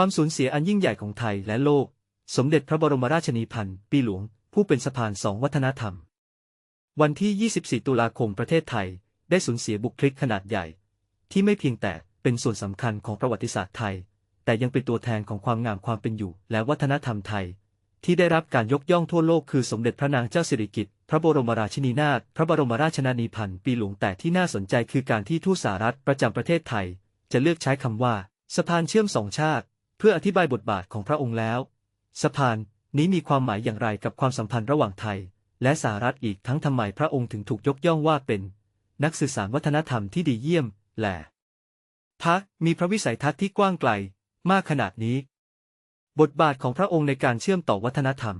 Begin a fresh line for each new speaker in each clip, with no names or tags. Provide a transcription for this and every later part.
ความสูญเสียอันยิ่งใหญ่ของไทยและโลก สมเด็จพระบรมราชนีพันธ์ปีหลวง ผู้เป็นสะพานสองวัฒนธรรม วันที่ 24 ตุลาคมประเทศไทย ได้สูญเสียบุคลิกขนาดใหญ่ ที่ไม่เพียงแต่เป็นส่วนสำคัญของประวัติศาสตร์ไทย แต่ยังเป็นตัวแทนของความงามความเป็นอยู่ และวัฒนธรรมไทย ที่ได้รับการยกย่องทั่วโลกคือสมเด็จพระนางเจ้าสิริกิติ์พระบรมราชินีนาถพระบรมราชนานีพันธ์ปีหลวงแต่ที่น่าสนใจคือการที่ทูตสหรัฐประจำประเทศไทย จะเลือกใช้คำว่า สะพานเชื่อมสองชาติ เพื่ออธิบายบทบาทของพระองค์แล้ว สะพานนี้มีความหมายอย่างไรกับความสัมพันธ์ระหว่างไทย และสหรัฐอีกทั้งทำไมพระองค์ถึงถูกยกย่องว่าเป็น นักสื่อสารวัฒนธรรมที่ดีเยี่ยมแหละพักมีพระวิสัยทัศน์ที่กว้างไกล มากขนาดนี้ บทบาทของพระองค์ในการเชื่อมต่อวัฒนธรรม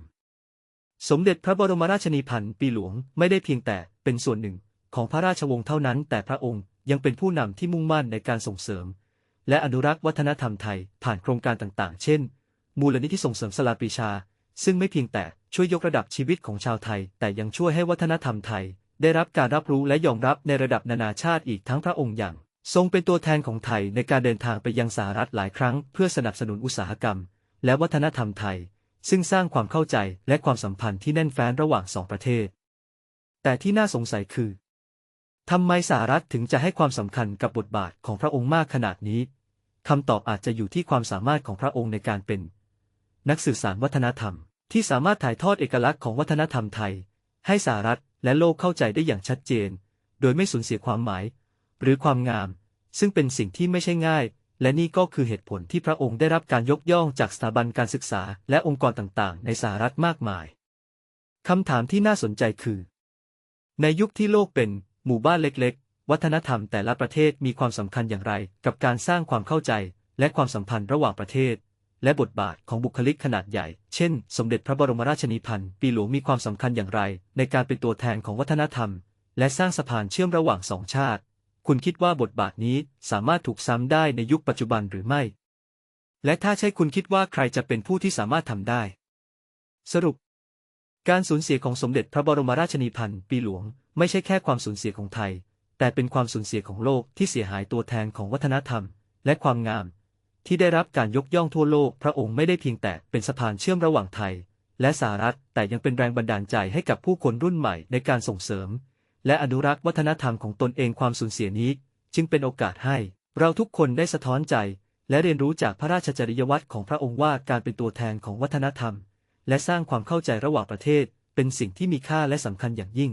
สมเด็จพระบรมราชนีพันธ์ปีหลวงไม่ได้เพียงแต่เป็นส่วนหนึ่งของพระราชวงศ์เท่านั้น แต่พระองค์ยังเป็นผู้นำที่มุ่งมั่นในการส่งเสริม และอนุรักษ์วัฒนธรรมไทยผ่านโครงการต่างๆ เช่น มูลนิธิส่งเสริมสลาปรีชา ซึ่งไม่เพียงแต่ช่วยยกระดับชีวิตของชาวไทย แต่ยังช่วยให้วัฒนธรรมไทย ได้รับการรับรู้และยอมรับในระดับนานาชาติอีกทั้งพระองค์อย่าง ทรงเป็นตัวแทนของไทยในการเดินทางไปยังสหรัฐหลายครั้ง เพื่อสนับสนุนอุตสาหกรรม และวัฒนธรรมไทย ซึ่งสร้างความเข้าใจและความสัมพันธ์ที่แน่นแฟ้นระหว่างสองประเทศ แต่ที่น่าสงสัยคือทำไมสหรัฐถึงจะให้ความสำคัญกับบทบาทของพระองค์มากขนาดนี้ คำตอบอาจจะอยู่ที่ความสามารถของพระองค์ในการเป็น นักสื่อสารวัฒนธรรม ที่สามารถถ่ายทอดเอกลักษณ์ของวัฒนธรรมไทย ให้สหรัฐและโลกเข้าใจได้อย่างชัดเจน โดยไม่สูญเสียความหมาย หรือความงาม ซึ่งเป็นสิ่งที่ไม่ใช่ง่าย และนี่ก็คือเหตุผลที่พระองค์ได้รับการยกย่องจากสถาบันการศึกษาและองค์กรต่างๆ ในสหรัฐมากมายคำถามที่น่าสนใจคือ ในยุคที่โลกเป็นหมู่บ้านเล็ก วัฒนธรรมแต่ละประเทศมีความสำคัญอย่างไร กับการสร้างความเข้าใจ และความสัมพันธ์ระหว่างประเทศ และบทบาทของบุคลิกขนาดใหญ่ เช่น สมเด็จพระบรมราชินีพันธ์ปีหลวงมีความสำคัญอย่างไร ในการเป็นตัวแทนของวัฒนธรรม และสร้างสะพานเชื่อมระหว่างสองชาติ คุณคิดว่าบทบาทนี้สามารถถูกซ้ำได้ในยุคปัจจุบันหรือไม่ และถ้าใช่คุณคิดว่าใครจะเป็นผู้ที่สามารถทำได้ สรุป การสูญเสียของสมเด็จพระบรมราชินีพันธ์ปีหลวง ไม่ใช่แค่ความสูญเสียของไทย แต่เป็นความสูญเสียของโลกที่เสียหายตัวแทนของวัฒนธรรม และความงาม ที่ได้รับการยกย่องทั่วโลก พระองค์ไม่ได้เพียงแต่เป็นสะพานเชื่อมระหว่างไทย และสหรัฐแต่ยังเป็นแรงบันดาลใจให้กับผู้คนรุ่นใหม่ในการส่งเสริม และอนุรักษ์วัฒนธรรมของตนเองความสูญเสียนี้ จึงเป็นโอกาสให้ เราทุกคนได้สะท้อนใจ และเรียนรู้จากพระราชจริยวัตรของพระองค์ว่าการเป็นตัวแทนของวัฒนธรรม และสร้างความเข้าใจระหว่างประเทศ เป็นสิ่งที่มีค่าและสำคัญอย่างยิ่ง